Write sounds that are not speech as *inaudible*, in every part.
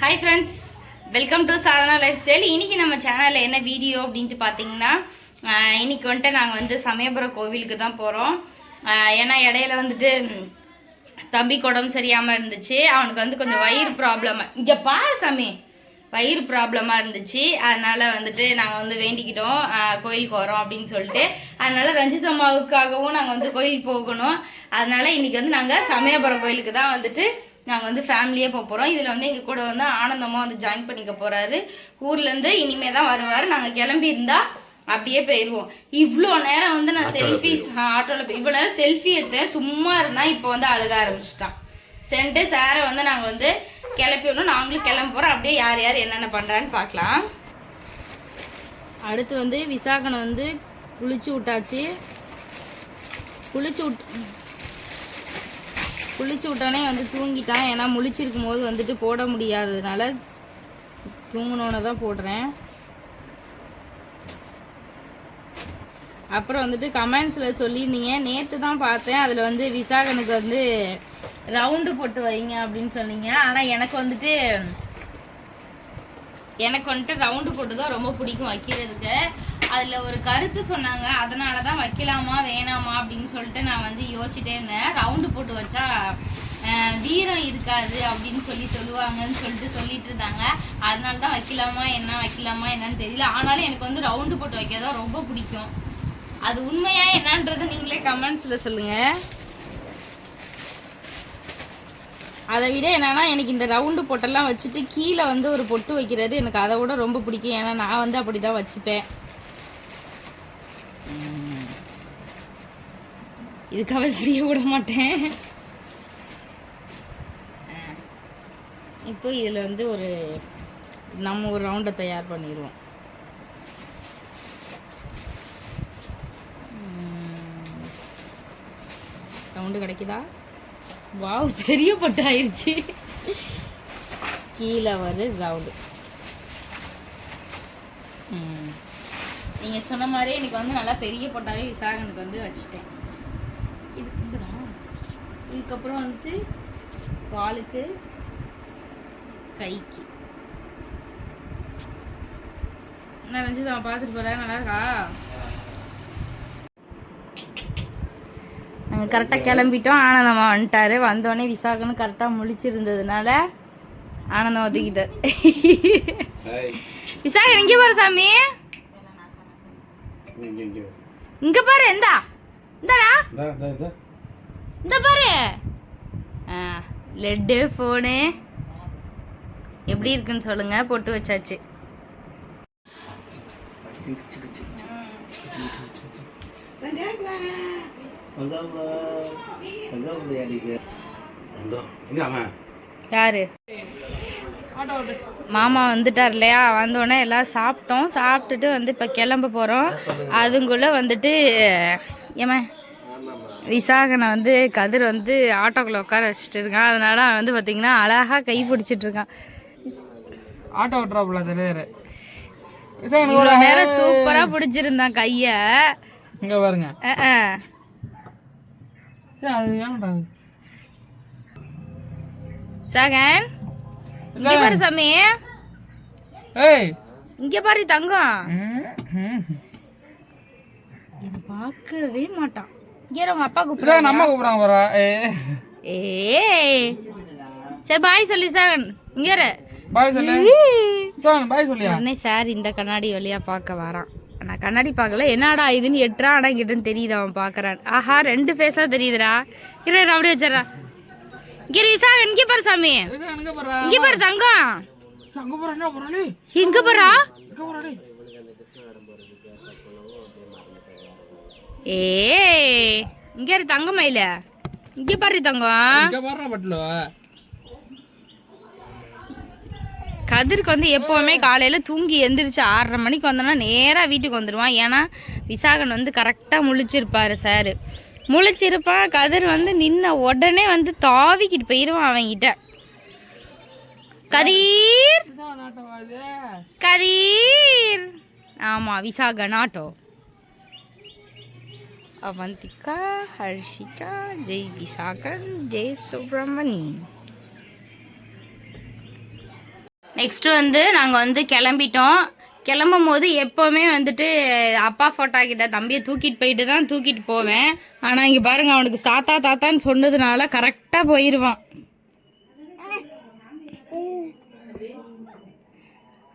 Hi friends welcome to Sadhana lifestyle இன்றைக்கி நம்ம சேனலில் என்ன வீடியோ அப்படின்ட்டு பார்த்தீங்கன்னா இன்றைக்கி இன்னைக்கு வந்துட்டு நாங்கள் வந்து சமயபுரம் கோவிலுக்கு தான் போகிறோம் ஏன்னா இடையில வந்துட்டு தம்பிக்கு உடம்பு சரியாமல் இருந்துச்சு. அவனுக்கு வந்து கொஞ்சம் வயிறு ப்ராப்ளம் இங்கே பாரு சாமி. வயிறு ப்ராப்ளமாக இருந்துச்சு. அதனால வந்துட்டு நாங்கள் வந்து வேண்டிக்கிட்டோம். கோயிலுக்கு வரோம் அப்படின்னு சொல்லிட்டு. அதனால ரஞ்சித் அம்மாவுக்காகவும் நாங்கள் வந்து கோயிலுக்கு போகணும். அதனால இன்னைக்கு வந்து நாங்கள் சமயபுரம் கோயிலுக்கு தான் வந்துட்டு நாங்கள் வந்து ஃபேமிலியே போக போகிறோம் இதில் வந்து எங்கள் கூட வந்து ஆனந்தமாக வந்து ஜாயின் பண்ணிக்க போகிறாரு ஊர்லேருந்து இனிமே தான் வருவார். நாங்கள் கிளம்பி அப்படியே போயிடுவோம் இவ்வளோ நேரம் வந்து நான் செல்ஃபிஸ் ஆட்டோவில் இவ்வளோ நேரம் செல்ஃபி எடுத்தேன். சும்மா இருந்தால் இப்போ வந்து அழுக ஆரம்பிச்சிட்டான். சென்ட்டு சாரை வந்து நாங்கள் வந்து கிளப்பி நாங்களும் கிளம்ப போகிறோம் அப்படியே யார் யார் என்னென்ன பண்ணுறான்னு பார்க்கலாம். அடுத்து வந்து விசாகனை வந்து குளிச்சு விட்டாச்சு. குளிச்சு விட் குளிச்சு விட்டானே வந்து தூங்கிட்டான். ஏன்னா முழிச்சிருக்கும் போது வந்துட்டு போட முடியாததுனால தூங்கினோன்னு தான் போடுறேன். அப்புறம் வந்துட்டு கமெண்ட்ஸில் சொல்லியிருந்தீங்க. நேற்று தான் பார்த்தேன். அதில் வந்து விசாகனுக்கு வந்து ரவுண்டு போட்டு வைங்க அப்படின்னு சொன்னீங்க. ஆனால் எனக்கு வந்துட்டு எனக்கு வந்துட்டு ரவுண்டு போட்டு தான் ரொம்ப பிடிக்கும் வைக்கிறதுக்கு. அதில் ஒரு கருத்து சொன்னாங்க. அதனால தான் வைக்கலாமா வேணாமா அப்படின்னு சொல்லிட்டு நான் வந்து யோசிச்சுட்டே இருந்தேன். ரவுண்டு போட்டு வச்சா வீரம் இருக்காது அப்படின்னு சொல்லி சொல்லுவாங்கன்னு சொல்லிட்டு சொல்லிட்டு இருந்தாங்க. அதனால தான் வைக்கலாமா என்ன வைக்கலாமா என்னன்னு தெரியல. ஆனாலும் எனக்கு வந்து ரவுண்டு போட்டு வைக்கிறதா ரொம்ப பிடிக்கும். அது உண்மையாக என்னன்றதை நீங்களே கமெண்ட்ஸில் சொல்லுங்கள் அதை விட என்னன்னா எனக்கு இந்த ரவுண்டு பொட்டெல்லாம் வச்சுட்டு கீழே வந்து ஒரு பொட்டு வைக்கிறது எனக்கு அதை விட ரொம்ப பிடிக்கும். ஏன்னா நான் வந்து அப்படி தான் வச்சுப்பேன் இதுக்காக ஃப்ரீயாக விட மாட்டேன். இப்போ இதில் வந்து ஒரு நம்ம ஒரு ரவுண்டை தயார் பண்ணிடுவோம். ரவுண்டு கிடைக்குதா? வாவ் பெரிய பட்டு ஆயிடுச்சு கீழே ஒரு ரவுண்டு நீங்கள் சொன்ன மாதிரியே எனக்கு வந்து நல்லா பெரிய பொட்டாவே விசாகனுக்கு வந்து வச்சுட்டேன். இது இதுடா. இதுக்கப்புறம் வந்துட்டு காலுக்கு கைக்கு. என்ன ரஞ்சிதா பார்த்துட்டு போல நல்லா இருக்கா? நாங்கள் கரெக்டாக கிளம்பிட்டோம். ஆனந்தம்மா வந்துட்டாரு. வந்தோடனே விசாகனும் கரெக்டாக முழிச்சிருந்ததுனால ஆனந்தம் ஒதுக்கிட்டார் விசாகன் இங்கே பாரு சாமி? இங்க பாரு இந்தா. இந்தாடா. இந்த பாரு. ஆ லெட்டு ஃபோனு. எப்படி இருக்குன்னு சொல்லுங்க. போட்டு வச்சாச்சு. யாரு? மாமா வந்துட்டார் இல்லையா? வந்தோடனே எல்லாம் சாப்பிட்டோம். சாப்பிட்டுட்டு வந்து இப்போ கிளம்ப போகிறோம் அதுங்குள்ளே வந்துட்டு ஏமா விசாகனை வந்து கதிர் வந்து ஆட்டோக்குள்ளே உட்கார வச்சுட்டு இருக்கான். அதனால அவன் வந்து பார்த்தீங்கன்னா அழகாக கை பிடிச்சிட்டு இருக்கான். ஆட்டோ ஓட்டுறாப்புல தெரியாரு இவ்வளோ நேரம் சூப்பராக பிடிச்சிருந்தான் கையை. இங்க பாருங்க அஹ், அஹ். ஏய், அது ஏன்டா சாகன் இங்க பாரு சாமி. ஏய். இங்க பாரு தங்கம். இதை பார்க்கவே மாட்டான் இங்கே உங்க அப்பா கூப்பிடுறாங்க. நம்ம கூப்பிடுறாங்க ஏ. ஏய் சரி பாய் சொல்லி சாகன். இங்க. பாய் சொல்லு. சார் பாய் சொல்லியா? உடனே சார் இந்த கண்ணாடி வழியா பார்க்க வரான். நான் கண்ணாடி பார்க்கல. என்னடா இதுன்னு எட்டுறா ஆனா கிட்டன்னு தெரியுது அவன் பார்க்கறான். ஆஹா ரெண்டு ஃபேஸா தெரியுதுடா. இரு அப்படியே வச்சிடறா. இங்க சாகன் இங்க பாரு சாமி. இங்க பாரு தங்கம். அங்க போறா ஏய் இங்க இரு தங்க மயில. இங்க பாரு தங்கம் இங்க போறா பட்லோ கதிருக்கு வந்து எப்போவுமே காலையில் தூங்கி எந்திரிச்சு ஆறரை மணிக்கு வந்தோன்னா நேராக வீட்டுக்கு வந்துடுவான் ஏன்னா விசாகன் வந்து கரெக்டாக முழிச்சிருப்பார் சார் முழிச்சிருப்பான். கதிர் வந்து நின்ன உடனே வந்து தாவிக்கிட்டு போயிடுவான் அவன்கிட்ட. கதீர்! கதீர்! ஆமாம் விசாகன் ஆட்டோ அவந்திகா ஹர்ஷிகா ஜெய் விசாகன் ஜெய் சுப்பிரமணி நெக்ஸ்ட்டு வந்து நாங்கள் வந்து கிளம்பிட்டோம். கிளம்பும் போது எப்போவுமே வந்துட்டு அப்பா ஃபோட்டோ கிட்ட தம்பியை தூக்கிட்டு போயிட்டு தான் தூக்கிட்டு போவேன். ஆனால் இங்கே பாருங்கள் அவனுக்கு தாத்தா தாத்தான்னு சொன்னதுனால கரெக்டாக போயிடுவான்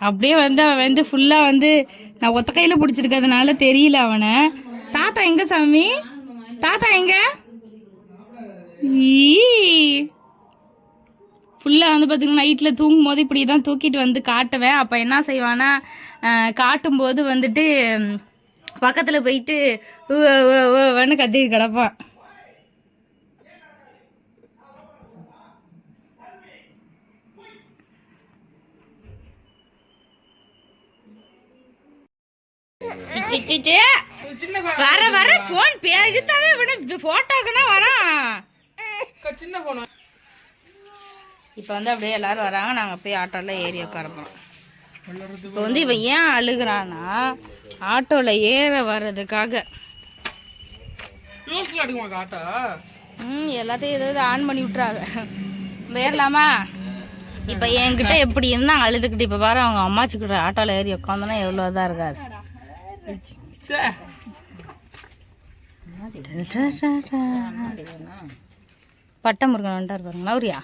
அப்படியே வந்து அவன் வந்து ஃபுல்லாக வந்து நான் ஒத்த கையில் பிடிச்சிருக்கிறதுனால தெரியல அவனை. தாத்தா எங்கே சாமி? தாத்தா எங்கே? ஈ. ஃபுல்லாக வந்து பார்த்திங்கன்னா நைட்டில் தூங்கும் போது இப்படி தான் தூக்கிட்டு வந்து காட்டுவேன். அப்போ என்ன செய்வான்னா காட்டும்போது வந்துட்டு பக்கத்தில் போயிட்டு வேணு கத்தி கிடப்பான். சி, வர வர ஃபோன் எடுத்தாவே ஃபோட்டோக்குன்னா வரான். சின்ன போன இப்போ வந்து அப்படியே எல்லாரும் வராங்க. நாங்கள் போய் ஆட்டோவில் ஏறி உட்காரப்போம் இப்போ வந்து இவன் ஏன் அழுகுறான்னா ஆட்டோவில் ஏற வர்றதுக்காக. ம் எல்லாத்தையும் ஏதாவது ஆன் பண்ணி விட்றாங்க ஏறலாமா? இப்போ என்கிட்ட எப்படி இருந்தால் அழுதுகிட்டு இப்போ பாரு அவங்க அம்மாச்சிக்கிட்ட ஆட்டோவில் ஏறி உட்காந்தோன்னா எவ்வளோ இதாக இருக்காரு பட்டை முருகன் வந்துட்டார் பாருங்க நௌரியா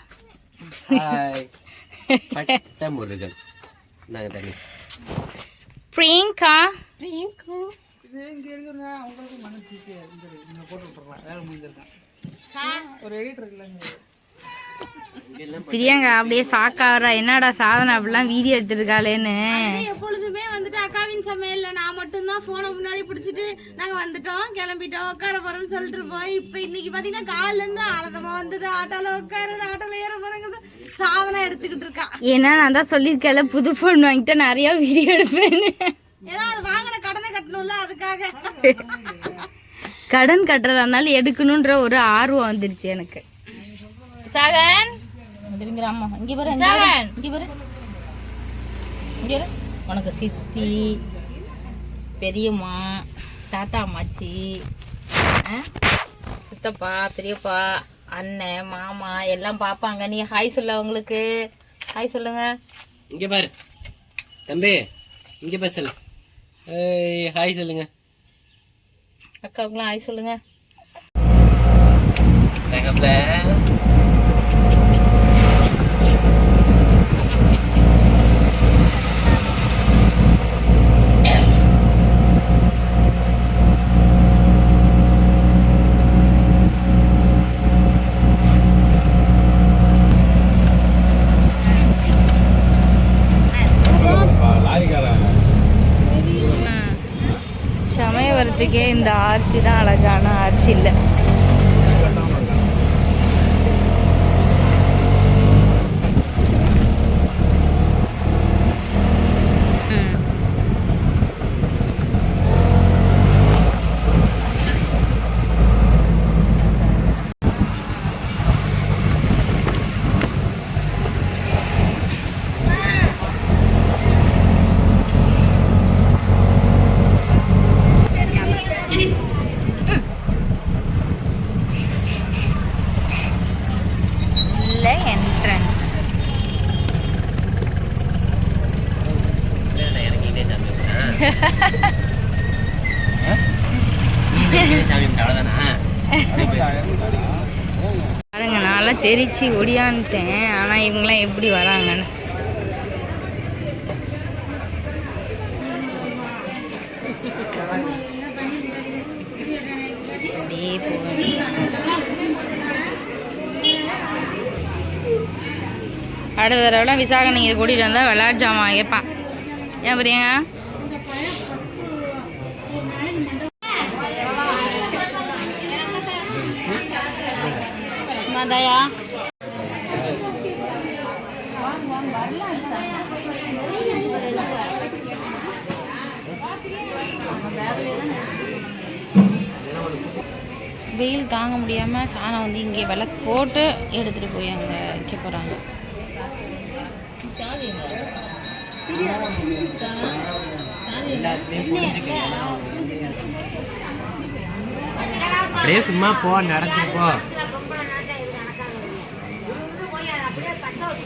தண்ணி பிரியங்கா. இது இங்க இருக்குங்க உங்களுக்கு மனசு இந்த இந்த போட்டு விட்டுறலாம் வேற முடிஞ்சிருக்கேன் ஒரு எடிட்டர் இருக்குல்ல பிரியங்கா அப்படியே சாக்காரா என்னடா சாதனை அப்படிலாம் வீடியோ எடுத்துருக்காளேன்னு. எப்பொழுதுமே வந்துட்டு அக்காவின் சமையல்ல நான் மட்டும்தான் போனை முன்னாடி பிடிச்சிட்டு நாங்க வந்துட்டோம் கிளம்பிட்டோம் உட்கார போறோம்னு சொல்லிட்டு இருப்போம் இப்ப இன்னைக்கு பாத்தீங்கன்னா காலைல இருந்து ஆனந்தமா வந்தது ஆட்டோல உட்காருது ஆட்டோல ஏற போறங்குது சாதனை எடுத்துக்கிட்டு இருக்கா. ஏன்னா நான் தான் சொல்லியிருக்கேன்ல புது ஃபோன் வாங்கிட்டு நிறைய வீடியோ எடுப்பேன்னு. ஏன்னா அது வாங்கின கடனை கட்டணும்ல அதுக்காக. கடன் கட்டுறதா இருந்தாலும் எடுக்கணுன்ற ஒரு ஆர்வம் வந்துருச்சு எனக்கு. சகன் அம்மா இங்க பாரு சகன் இங்க பாரு. இங்க பாரு. உனக்கு சித்தி பெரியம்மா தாத்தா அம்மாச்சி ஆ? சித்தப்பா பெரியப்பா அண்ணன் மாமா எல்லாம் பார்ப்பாங்க நீ ஹாய் சொல்ல அவங்களுக்கு. ஹாய் சொல்லுங்க. இங்கே பாரு. தம்பி இங்கே பேசல ஏய் ஹாய் சொல்லுங்க. அக்காவுக்குலாம் ஹாய் சொல்லுங்க. இந்த ஆர்ச்சி தான் அழகான ஆர்ச்சி இல்லை இல்லை என்ட்ரன்ஸ் இறங்கிட்டே சாமி சாமி அவ்வளோதானா *laughs* பாருங்க நான்லாம் தெரிச்சு ஒடியான்ட்டேன் ஆனால் இவங்களாம் எப்படி வராங்கன்னு. அப்படியே அடுத்த தடவைலாம் விசாக நீங்கள் கூட்டிகிட்டு வந்தால் விளையாட்டு ஜாமான் கேட்பான் ஏன் பிரியங்க? மதையா வெயில் தாங்க முடியாமல் சாணம் வந்து இங்கே விளக்கு போட்டு எடுத்துகிட்டு போய் அங்கே வைக்க போகிறாங்க அப்படியே சும்மா போ நடந்துட்டு போ பூ வாங்கியாச்சா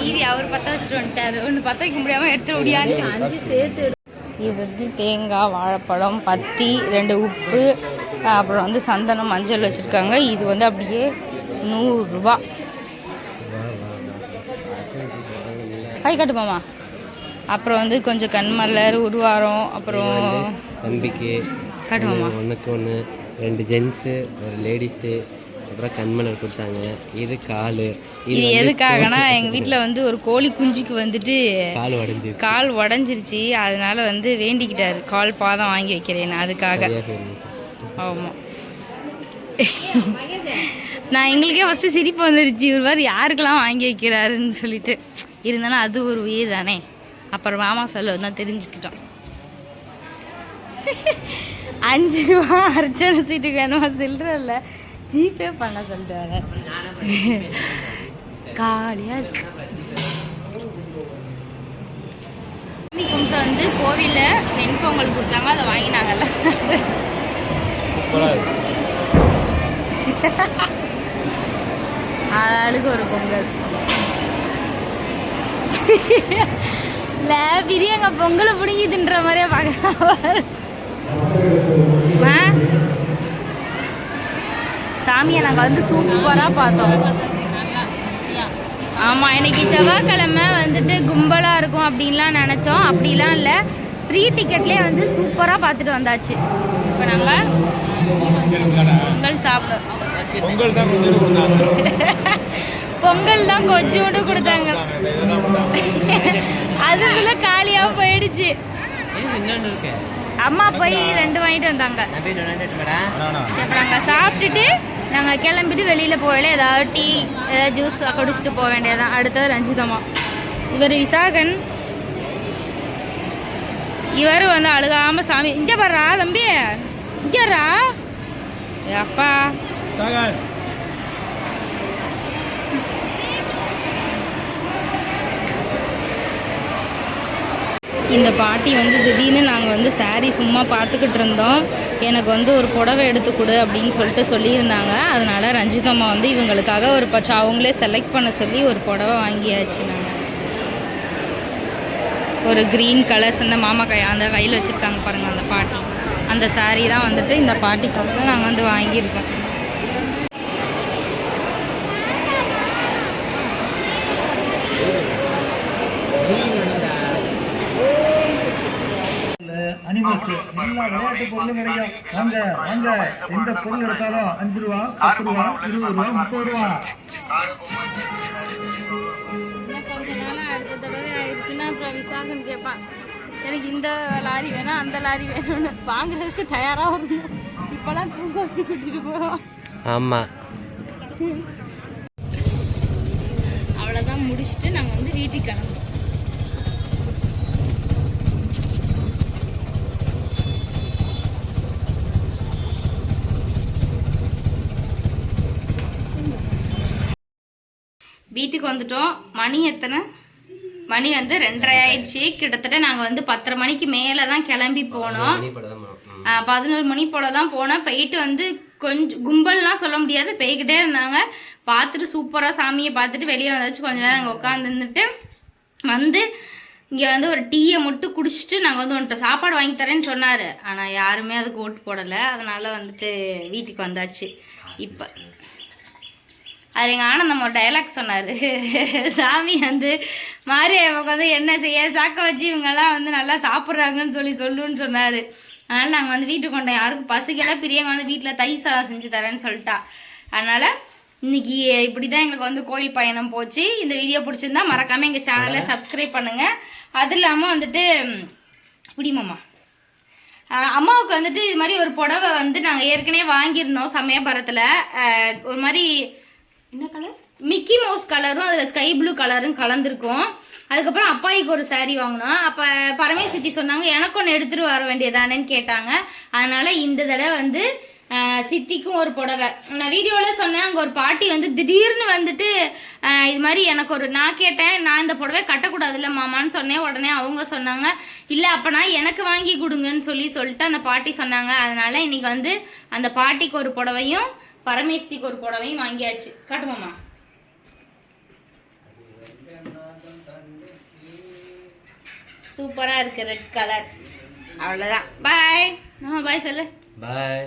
மீதி அவர் பற்ற வச்சுட்டு வந்துட்டாரு. ஒன்று பற்ற வைக்க முடியாமல் எடுத்து முடியாது அஞ்சு சேர்த்து இது வந்து தேங்காய் வாழைப்பழம் பத்தி ரெண்டு உப்பு அப்புறம் வந்து சந்தனம் மஞ்சள் வச்சுருக்காங்க. இது வந்து அப்படியே நூறுரூபா கை கட்டுமாமா அப்புறம் வந்து கொஞ்சம் கண்மலர் உருவாரம் அப்புறம் தம்பிக்கு காட்டுமாமா ஒன்றுக்கு ஒன்று ரெண்டு ஜென்ஸு ஒரு லேடிஸு அப்புறம் கண்மலர் கொடுத்தாங்க. இது கால்? இது எதுக்காகனா எங்கள் வீட்டில் வந்து ஒரு கோழி குஞ்சுக்கு வந்துட்டு கால் உடஞ்சி கால் உடஞ்சிருச்சு அதனால வந்து வேண்டிக்கிட்டாரு. கால் பாதம் வாங்கி வைக்கிறேன் அதுக்காக. ஆமாம் நான் எங்களுக்கே ஃபஸ்ட்டு சிரிப்பு வந்துருச்சு. இவர் வேறு யாருக்கெல்லாம் வாங்கி வைக்கிறாருன்னு சொல்லிட்டு. இருந்தாலும் அது ஒரு உயிர் தானே. அப்புறம் மாமா சொல்ல தான் தெரிஞ்சுக்கிட்டோம். அஞ்சு ரூபா அர்ச்சனை சீட்டுக்கு வேணுமா? சில்லற இல்லை. ஜிபே பண்ண சொல்லிட்டு வரேன் காலியாக இருக்கு. சாமி கும்பிட்டு வந்து கோவிலில் வெண்பொங்கல் கொடுத்தாங்க அதை வாங்கி நாங்கள்லாம் ஆளுக்கு ஒரு பொங்கல். இல்ல பிரியங்க பொங்கலை பிடுங்கி தின்ற மாதிரியே பார்க்கலாம் சாமியை நாங்கள் வந்து சூப்பராக பார்த்தோம். ஆமாம் இன்னைக்கு செவ்வாய்க்கிழமை வந்துட்டு கும்பலாக இருக்கும் அப்படின்லாம் நினச்சோம். அப்படிலாம் இல்லை. ஃப்ரீ டிக்கெட்லேயே வந்து சூப்பராக பார்த்துட்டு வந்தாச்சு. இப்போ நாங்கள் பொங்கல் சாப்பிட *laughs* பொங்கல் தான் கொஞ்சோண்டு கொடுத்தாங்க. *laughs* அதுக்குள்ள காலியாக போயிடுச்சு. அம்மா போய் ரெண்டு வாங்கிட்டு வந்தாங்க. நாங்கள் சாப்பிட்டுட்டு நாங்கள் கிளம்பிட்டு வெளியில் போகல. ஏதாவது டீ ஏதாவது ஜூஸ் குடிச்சிட்டு போக வேண்டியதான் அடுத்தது ரஞ்சிதம்மா. இவர் விசாகன். இவர் வந்து அழுகாம சாமி. இங்கே பாடுறா தம்பி. இங்கேறா அப்பா. இந்த பாட்டி வந்து திடீர்னு நாங்கள் வந்து சாரீ சும்மா பார்த்துக்கிட்டு இருந்தோம். எனக்கு வந்து ஒரு புடவை எடுத்து கொடு அப்படின்னு சொல்லிட்டு சொல்லியிருந்தாங்க. அதனால் ரஞ்சிதம்மா வந்து இவங்களுக்காக ஒரு பட்சம் அவங்களே செலக்ட் பண்ண சொல்லி ஒரு புடவை வாங்கியாச்சு நாங்கள் ஒரு க்ரீன் கலர்ஸ் அந்த மாமா கை அந்த கையில் வச்சுருக்காங்க பாருங்கள் அந்த பாட்டி. அந்த சாரீ தான் வந்துட்டு இந்த பாட்டிக்காக நாங்கள் வந்து வாங்கியிருக்கோம். அனிமல்ஸ் எல்லா விளையாட்டு பொருளும் கிடைக்கும். வாங்க வாங்க. எந்த பொருள் எடுத்தாலும் அஞ்சு ரூபா பத்து ரூபா இருபது ரூபா முப்பது ரூபா. இன்னும் கொஞ்ச நாள் அடுத்த தடவை ஆயிடுச்சுன்னா அப்புறம் விசாகன் கேட்பான் எனக்கு இந்த லாரி வேணும் அந்த லாரி வேணும்னு. வாங்குறதுக்கு தயாராக வரணும் இப்போலாம் தூங்க வச்சு கூட்டிகிட்டு போகிறோம் ஆமாம் அவ்வளோதான் முடிச்சுட்டு நாங்கள் வந்து வீட்டுக்கு கிளம்புறோம். வீட்டுக்கு வந்துட்டோம். மணி எத்தனை? மணி வந்து ரெண்டரை ஆயிடுச்சு. கிட்டத்தட்ட நாங்கள் வந்து பத்தரை மணிக்கு மேலே தான் கிளம்பி போனோம். பதினோரு மணி போல தான் போனோம். போயிட்டு வந்து கொஞ்சம் கும்பல்லாம் சொல்ல முடியாது. போய்கிட்டே இருந்தாங்க. பார்த்துட்டு சூப்பராக சாமியை பார்த்துட்டு வெளியே வந்தாச்சு. கொஞ்ச நேரம் அங்கே உட்காந்துருந்துட்டு வந்து இங்கே வந்து ஒரு டீயை மட்டும் குடிச்சிட்டு நாங்கள் வந்து உன்கிட்ட சாப்பாடு வாங்கி தரேன்னு சொன்னார். ஆனால் யாருமே அதுக்கு ஓட்டு போடலை. அதனால் வந்துட்டு வீட்டுக்கு வந்தாச்சு. இப்போ அது எங்கள் ஆனந்தம் ஒரு டைலாக் சொன்னார். சாமி வந்து மாறி அவங்க வந்து என்ன செய்ய சாக்க வச்சு இவங்கெல்லாம் வந்து நல்லா சாப்பிட்றாங்கன்னு சொல்லி சொல்லுன்னு சொன்னார். அதனால் நாங்கள் வந்து வீட்டுக்கு கொண்டோம் யாருக்கும் பசிக்கல பிரியங்க வந்து வீட்டில் தை சாதம் செஞ்சு தரேன்னு சொல்லிட்டா. அதனால் இன்னைக்கு இப்படி தான் எங்களுக்கு வந்து கோயில் பயணம் போச்சு. இந்த வீடியோ பிடிச்சிருந்தா மறக்காமல் எங்கள் சேனலை சப்ஸ்கிரைப் பண்ணுங்கள் அது இல்லாமல் வந்துட்டு ஆஹ் அம்மாவுக்கு வந்துட்டு இது மாதிரி ஒரு புடவை வந்து நாங்கள் ஏற்கனவே வாங்கியிருந்தோம் சமயபுரத்தில். ஒரு மாதிரி என்ன கலர் மிக்கி மவுஸ் கலரும் அதில் ஸ்கை ப்ளூ கலரும் கலந்துருக்கும். அதுக்கப்புறம் அப்பாய்க்கு ஒரு சாரீ வாங்கினோம் அப்போ பரமேசித்தி சொன்னாங்க எனக்கு ஒன்று எடுத்துகிட்டு வர வேண்டியதானேன்னு கேட்டாங்க. அதனால் இந்த தடவை வந்து சித்திக்கும் ஒரு புடவை. நான் வீடியோவில் சொன்னேன் அங்கே ஒரு பாட்டி வந்து திடீர்னு வந்துட்டு இது மாதிரி எனக்கு ஒரு நான் கேட்டேன் நான் இந்த புடவை கட்டக்கூடாதுல்ல மாமான்னு சொன்னேன். உடனே அவங்க சொன்னாங்க இல்லை அப்போனா எனக்கு வாங்கி கொடுங்கன்னு சொல்லி சொல்லிட்டு அந்த பாட்டி சொன்னாங்க. அதனால் இன்றைக்கி வந்து அந்த பாட்டிக்கு ஒரு புடவையும் பரமேஸ்திக்கு ஒரு புடவையும் வாங்கியாச்சு. காட்டுமாமா சூப்பராக இருக்கு ரெட் கலர் அவ்வளோதான் பாய் நம்ம பாய் சொல்லு. பாய்